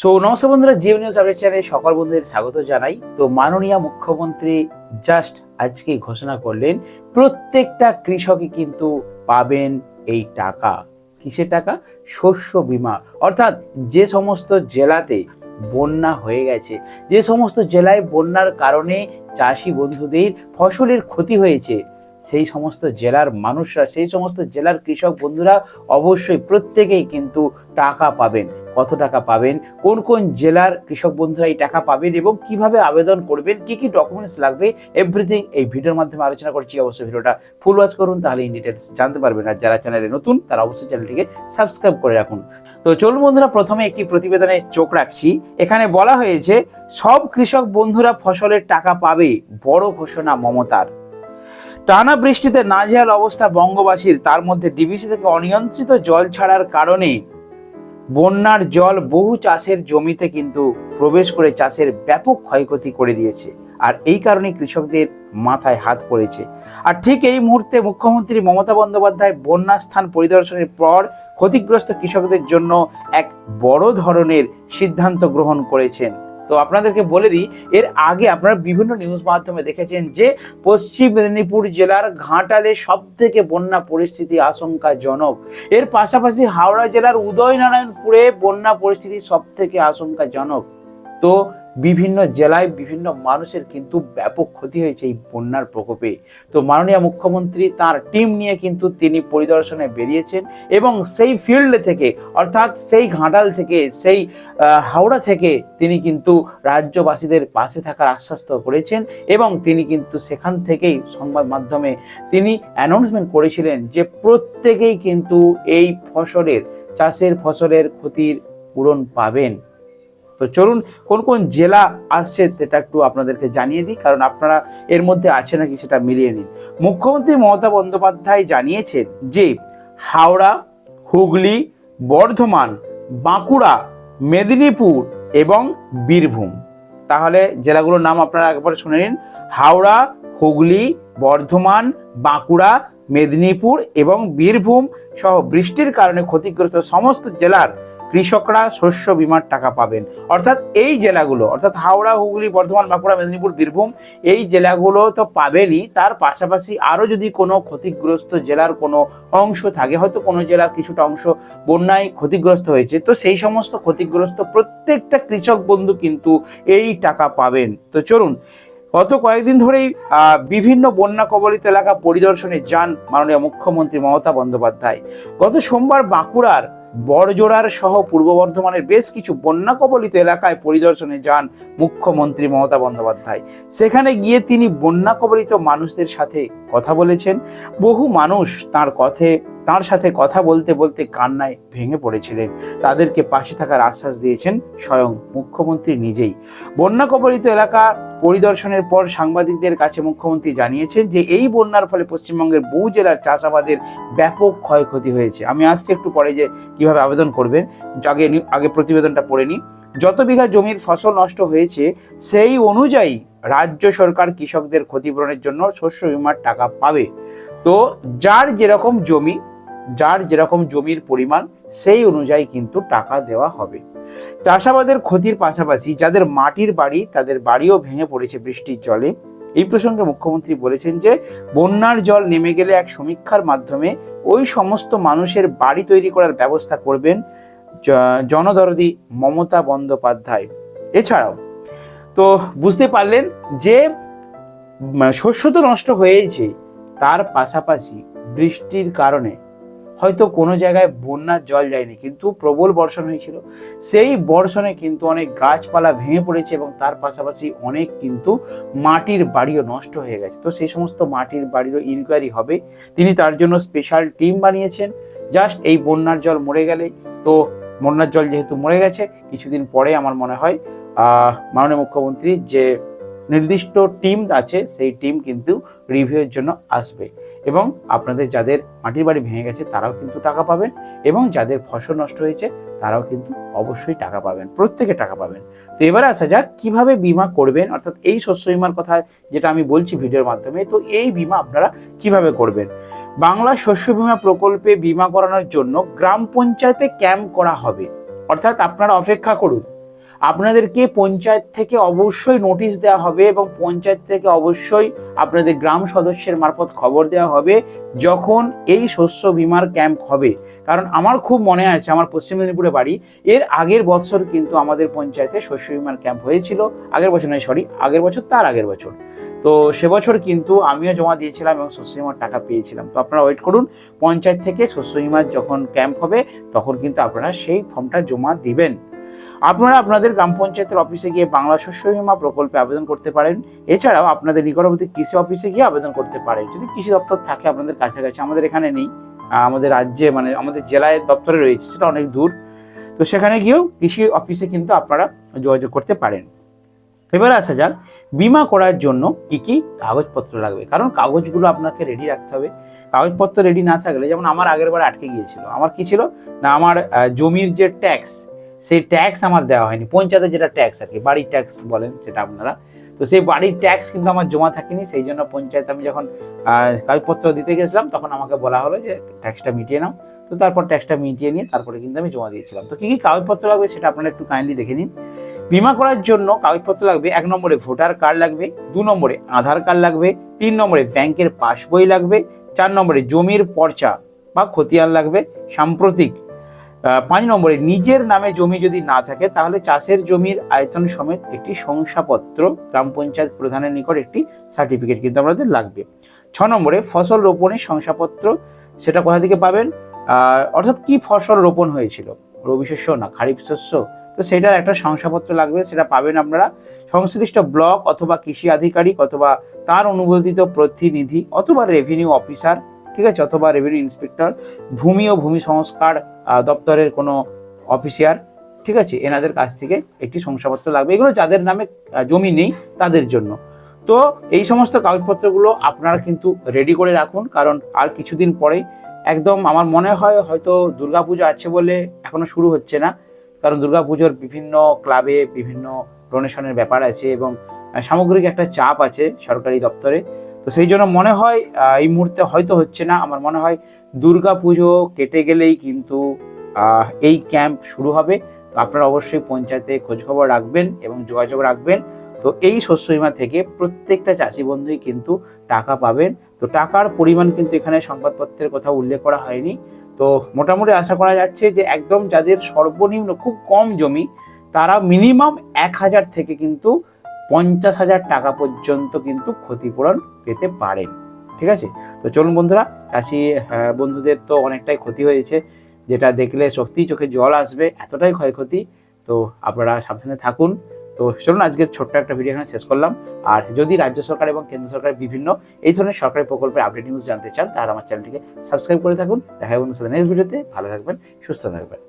So নমস্কার বন্ধুরা Jio news update চ্যানেলে সকল বন্ধুদের স্বাগত জানাই। তো মাননীয় মুখ্যমন্ত্রী জাস্ট আজকে ঘোষণা করলেন, প্রত্যেকটা কৃষকই কিন্তু পাবেন এই টাকা। কিসের টাকা? শস্য বীমা। অর্থাৎ যে সমস্ত জেলাতে বন্যা হয়ে গেছে, যে সমস্ত জেলায় বন্যার কারণে চাষি বন্ধুদের ফসলের ক্ষতি হয়েছে, সেই সমস্ত জেলার মানুষরা, সেই সমস্ত জেলার কৃষক বন্ধুরা অবশ্যই প্রত্যেকেই কিন্তু টাকা পাবেন। কত টাকা পাবেন, কোন কোন জেলার কৃষক বন্ধুরা এই টাকা পাবেন এবং কীভাবে আবেদন করবেন, কি কি ডকুমেন্টস লাগবে এভরিথিং এই ভিডিওর মাধ্যমে আলোচনা করছি। অবশ্যই ভিডিওটা ফুল ওয়াচ করুন, তাহলে ইন ডিটেলস জানতে পারবেন। আর যারা চ্যানেলে নতুন, তারা অবশ্যই চ্যানেলটিকে সাবস্ক্রাইব করে রাখুন। তো চলুন বন্ধুরা, প্রথমে একটি প্রতিবেদনে চোখ রাখছি। এখানে বলা হয়েছে, সব কৃষক বন্ধুরা ফসলের টাকা পাবে, বড় ঘোষণা মমতার। টানা বৃষ্টিতে নাজেহাল অবস্থা বঙ্গবাসীর, তার মধ্যে ডিবিসি থেকে অনিয়ন্ত্রিত জল ছাড়ার কারণে বন্যার জল বহু চাষের জমিতে কিন্তু প্রবেশ করে চাষের ব্যাপক ক্ষয়ক্ষতি করে দিয়েছে। আর এই কারণে কৃষকদের মাথায় হাত পড়েছে। আর ঠিক এই মুহূর্তে মুখ্যমন্ত্রী মমতা বন্দ্যোপাধ্যায় বন্যা স্থান পরিদর্শনের পর ক্ষতিগ্রস্ত কৃষকদের জন্য এক বড় ধরনের সিদ্ধান্ত গ্রহণ করেছেন। তো আপনাদেরকে বলে দিই, এর আগে আপনারা বিভিন্ন নিউজ মাধ্যমে দেখেছেন যে পশ্চিম মেদিনীপুর জেলার ঘাটালে সব থেকে বন্যা পরিস্থিতি আশঙ্কাজনক। এর পাশাপাশি হাওড়া জেলার উদয়নারায়ণপুরে বন্যা পরিস্থিতি সব থেকে আশঙ্কাজনক। তো বিভিন্ন জেলায় বিভিন্ন মানুষের কিন্তু ব্যাপক ক্ষতি হয়েছে এই বন্যার প্রকোপে। তো মাননীয় মুখ্যমন্ত্রী তার টিম নিয়ে কিন্তু তিনি পরিদর্শনে বেরিয়েছেন এবং সেই ফিল্ড থেকে, অর্থাৎ সেই ঘাটাল থেকে, সেই হাওড়া থেকে তিনি কিন্তু রাজ্যবাসীদের পাশে থাকার আশ্বস্ত করেছেন এবং তিনি কিন্তু সেখান থেকেই সংবাদ মাধ্যমে তিনি অ্যানাউন্সমেন্ট করেছিলেন যে প্রত্যেকেই কিন্তু এই ফসলের, চাষের ফসলের ক্ষতির পূরণ পাবেন। তো চলুন কোন কোন জেলা আসছে সেটা একটু আপনাদেরকে জানিয়ে দিই, কারণ আপনারা এর মধ্যে আছে নাকি সেটা মিলিয়ে নিন। মুখ্যমন্ত্রী মমতা বন্দ্যোপাধ্যায় জানিয়েছেন যে, হাওড়া, হুগলি, বর্ধমান, বাঁকুড়া, মেদিনীপুর এবং বীরভূম। তাহলে জেলাগুলোর নাম আপনারা একবার শুনে নিন। হাওড়া, হুগলি, বর্ধমান, বাঁকুড়া, মেদিনীপুর এবং বীরভূম সহ বৃষ্টির কারণে ক্ষতিগ্রস্ত সমস্ত জেলার কৃষকরা শস্য বিমার টাকা পাবেন। অর্থাৎ এই জেলাগুলো, অর্থাৎ হাওড়া, হুগলি, বর্ধমান, বাঁকুড়া, মেদিনীপুর, বীরভূম, এই জেলাগুলো তো পাবেনই। তার পাশাপাশি আরও যদি কোনো ক্ষতিগ্রস্ত জেলার কোনো অংশ থাকে, হয়তো কোনো জেলার কিছুটা অংশ বন্যায় ক্ষতিগ্রস্ত হয়েছে, তো সেই সমস্ত ক্ষতিগ্রস্ত প্রত্যেকটা কৃষক বন্ধু কিন্তু এই টাকা পাবেন। তো চলুন, গত কয়েকদিন ধরেই বিভিন্ন বন্যা কবলিত এলাকা পরিদর্শনে যান মাননীয় মুখ্যমন্ত্রী মমতা বন্দ্যোপাধ্যায়। গত সোমবার বাঁকুড়ার বড়জোড়ার সহ পূর্ব বর্ধমানের বেশ কিছু বন্যা কবলিত এলাকায় পরিদর্শনে যান মুখ্যমন্ত্রী মমতা বন্দ্যোপাধ্যায়। সেখানে গিয়ে তিনি বন্যা কবলিত মানুষদের সাথে কথা বলেছেন। বহু মানুষ তার কথে তার সাথে কথা বলতে বলতে কান্নায় ভেঙে পড়েছিলেন। তাদেরকে পাশে থাকার আশ্বাস দিয়েছেন স্বয়ং মুখ্যমন্ত্রী নিজেই। বন্যা কবলিত এলাকা পরিদর্শনের পর সাংবাদিকদের কাছে মুখ্যমন্ত্রী জানিয়েছেন যে, এই বন্যার ফলে পশ্চিমবঙ্গের বহু জেলার চাষাবাদের ব্যাপক ক্ষয়ক্ষতি হয়েছে। আমি আসছি একটু পরে যে কীভাবে আবেদন করবেন। আগে আগে প্রতিবেদনটা পড়ে নিই। যত বিঘা জমির ফসল নষ্ট হয়েছে, সেই অনুযায়ী রাজ্য সরকার কৃষকদের ক্ষতিপূরণের জন্য শস্য বীমার টাকা পাবে। তো যার যেরকম জমি যার যেরকম জমির পরিমাণ, সেই অনুযায়ী কিন্তু টাকা দেওয়া হবে। চাষাবাদের ক্ষতির পাশাপাশি যাদের মাটির বাড়ি, তাদের বাড়িও ভেঙে পড়েছে বৃষ্টির জলে। এই প্রসঙ্গে মুখ্যমন্ত্রী বলেছেন যে, বন্যার জল নেমে গেলে এক সমীক্ষার মাধ্যমে ওই সমস্ত মানুষের বাড়ি তৈরি করার ব্যবস্থা করবেন জনদরদি মমতা বন্দ্যোপাধ্যায়। এছাড়াও, তো বুঝতে পারলেন যে, শস্য তো নষ্ট হয়েছে তার পাশাপাশি বৃষ্টির কারণে হয়তো কোনো জায়গায় বন্যার জল যায়নি, কিন্তু প্রবল বর্ষণ হয়েছিল। সেই বর্ষণে কিন্তু অনেক গাছপালা ভেঙে পড়েছে এবং তার পাশাপাশি অনেক কিন্তু মাটির বাড়িও নষ্ট হয়ে গেছে। তো সেই সমস্ত মাটির বাড়িরও ইনকোয়ারি হবে। তিনি তার জন্য স্পেশাল টিম বানিয়েছেন। জাস্ট এই বন্যার জল মরে গেলে তো বন্যার জল যেহেতু মরে গেছে, কিছুদিন পরে আমার মনে হয় মাননীয় মুখ্যমন্ত্রী যে নির্দিষ্ট টিম আছে, সেই টিম কিন্তু রিভিউয়ের জন্য আসবে। এবং আপনাদের যাদের মাটির বাড়ি ভেঙে গেছে, তারাও কিন্তু টাকা পাবেন এবং যাদের ফসল নষ্ট হয়েছে, তারাও কিন্তু অবশ্যই টাকা পাবেন, প্রত্যেকে টাকা পাবেন। তো এবারে আসা যাক, কীভাবে বিমা করবেন? অর্থাৎ এই শস্য বিমার কথা যেটা আমি বলছি ভিডিওর মাধ্যমে, তো এই বিমা আপনারা কীভাবে করবেন? বাংলা শস্য বিমা প্রকল্পে বিমা করানোর জন্য গ্রাম পঞ্চায়েতে ক্যাম্প করা হবে। অর্থাৎ আপনারা অপেক্ষা করুন। আপনাদেরকে পঞ্চায়েত থেকে অবশ্যই নোটিশ দেওয়া হবে এবং পঞ্চায়েত থেকে অবশ্যই আপনাদের গ্রাম সদস্যের মারফত খবর দেওয়া হবে যখন এই শস্য বিমার ক্যাম্প হবে। কারণ আমার খুব মনে আছে, আমার পশ্চিম মেদিনীপুরে বাড়ি, এর আগের বছর কিন্তু আমাদের পঞ্চায়েতে শস্য বিমার ক্যাম্প হয়েছিল। আগের বছর নয় সরি আগের বছর, তার আগের বছর। তো সে বছর কিন্তু আমিও জমা দিয়েছিলাম এবং শস্য বিমার টাকা পেয়েছিলাম। তো আপনারা ওয়েট করুন, পঞ্চায়েত থেকে শস্য বিমার যখন ক্যাম্প হবে, তখন কিন্তু আপনারা সেই ফর্মটা জমা দিবেন। আপনারা আপনাদের গ্রাম পঞ্চায়েতের অফিসে গিয়ে বাংলা শস্য বীমা প্রকল্পে আবেদন করতে পারেন। এছাড়াও আপনাদের নিকটবর্তী কৃষি অফিসে গিয়ে আবেদন করতে পারেন। যদি কৃষি দপ্তর থাকে আপনাদের কাছাকাছি, আমাদের এখানে নেই। আমাদের রাজ্যে মানে আমাদের জেলায় দপ্তরে রয়েছে, সেটা অনেক দূর। তো সেখানে গিয়েও কৃষি অফিসে কিন্তু আপনারা যোগাযোগ করতে পারেন। এবার আসা যাক, বিমা করার জন্য কি কি কাগজপত্র লাগবে? কারণ কাগজগুলো আপনাকে রেডি রাখতে হবে। কাগজপত্র রেডি না থাকলে, যেমন আমার আগের বার আটকে গিয়েছিল। আমার কি ছিল? না, আমার জমির যে ট্যাক্স সেই ট্যাক্স আমার দেওয়া হয়নি। পঞ্চায়েতের যেটা ট্যাক্স আর কি, বাড়ির ট্যাক্স বলেন সেটা আপনারা। তো সেই বাড়ির ট্যাক্স কিন্তু আমার জমা থাকেনি, সেই জন্য পঞ্চায়েত আমি যখন কাগজপত্র দিতে গেছিলাম, তখন আমাকে বলা হলো যে ট্যাক্সটা মিটিয়ে নাও। তো তারপর ট্যাক্সটা মিটিয়ে নিয়ে তারপরে কিন্তু আমি জমা দিয়েছিলাম। তো কী কী কাগজপত্র লাগবে সেটা আপনারা একটু কাইন্ডলি দেখে নিন। বিমা করার জন্য কাগজপত্র লাগবে, এক নম্বরে ভোটার কার্ড লাগবে, দু নম্বরে আধার কার্ড লাগবে, তিন নম্বরে ব্যাংকের পাসবই লাগবে, চার নম্বরে জমির পর্চা বা খতিয়ান লাগবে, সাম্প্রতিক পাঁচ নম্বরে, নিজের নামে জমি যদি না থাকে, তাহলে চাষের জমির আয়তন সমেত একটি শংসাপত্র গ্রাম পঞ্চায়েত প্রধানের নিকট একটি সার্টিফিকেট কিন্তু আমাদের লাগবে। ছ নম্বরে, ফসল রোপণের শংসাপত্র, সেটা কোথা থেকে পাবেন? অর্থাৎ কি ফসল রোপণ হয়েছিল? রবি শস্য না খারিফ শস্য? তো সেটার একটা শংসাপত্র লাগবে, সেটা পাবেন আপনারা সংশ্লিষ্ট ব্লক অথবা কৃষি আধিকারিক অথবা তার অনুমোদিত প্রতিনিধি অথবা রেভিনিউ অফিসার ঠিক আছে? অথবা রেভিনিউ ইন্সপেক্টর ভূমি ও ভূমি সংস্কার দপ্তরের কোনো অফিসিয়ার ঠিক আছে? এনাদের কাছ থেকে একটি শংসাপত্র লাগবে। এগুলো যাদের নামে জমি নেই, তাদের জন্য। তো এই সমস্ত কাগজপত্রগুলো আপনারা কিন্তু রেডি করে রাখুন, কারণ আর কিছুদিন পরেই একদম আমার মনে হয় হয়তো দুর্গাপুজো আছে বলে এখনও শুরু হচ্ছে না। কারণ দুর্গাপুজোর বিভিন্ন ক্লাবে বিভিন্ন ডোনেশনের ব্যাপার আছে এবং সামগ্রিক একটা চাপ আছে সরকারি দপ্তরে। তো সেই জন্য মনে হয় এই মুহূর্তে হয়তো হচ্ছে না। আমার মনে হয় দুর্গা পুজো কেটে গেলেই কিন্তু এই ক্যাম্প শুরু হবে। তো আপনারা অবশ্যই পঞ্চায়েতে খোঁজখবর রাখবেন এবং যোগাযোগ রাখবেন। তো এই শস্য বীমা থেকে প্রত্যেকটা চাষি বন্ধুই কিন্তু টাকা পাবেন। তো টাকার পরিমাণ কিন্তু এখানে সংবাদপত্রের কথা উল্লেখ করা হয়নি। তো মোটামুটি আশা করা যাচ্ছে যে একদম যাদের সর্বনিম্ন খুব কম জমি, তারা মিনিমাম এক হাজার থেকে কিন্তু পঞ্চাশ হাজার টাকা পর্যন্ত কিন্তু ক্ষতিপূরণ পেতে পারেন, ঠিক আছে? তো চলুন বন্ধুরা, চাষি বন্ধুদের তো অনেকটাই ক্ষতি হয়েছে, যেটা দেখলে সত্যিই চোখে জল আসবে, এতটাই ক্ষয়ক্ষতি। তো আপনারা সাবধানে থাকুন। তো চলুন, আজকের ছোট্ট একটা ভিডিও এখানে শেষ করলাম। আর যদি রাজ্য সরকার এবং কেন্দ্র সরকারের বিভিন্ন এই ধরনের সরকারি প্রকল্পের আপডেট নিউজ জানতে চান, তাহলে আমার চ্যানেলটিকে সাবস্ক্রাইব করে থাকুন। দেখা হবে বন্ধুর সাথে নেক্সট ভিডিওতে ভালো থাকবেন, সুস্থ থাকবেন।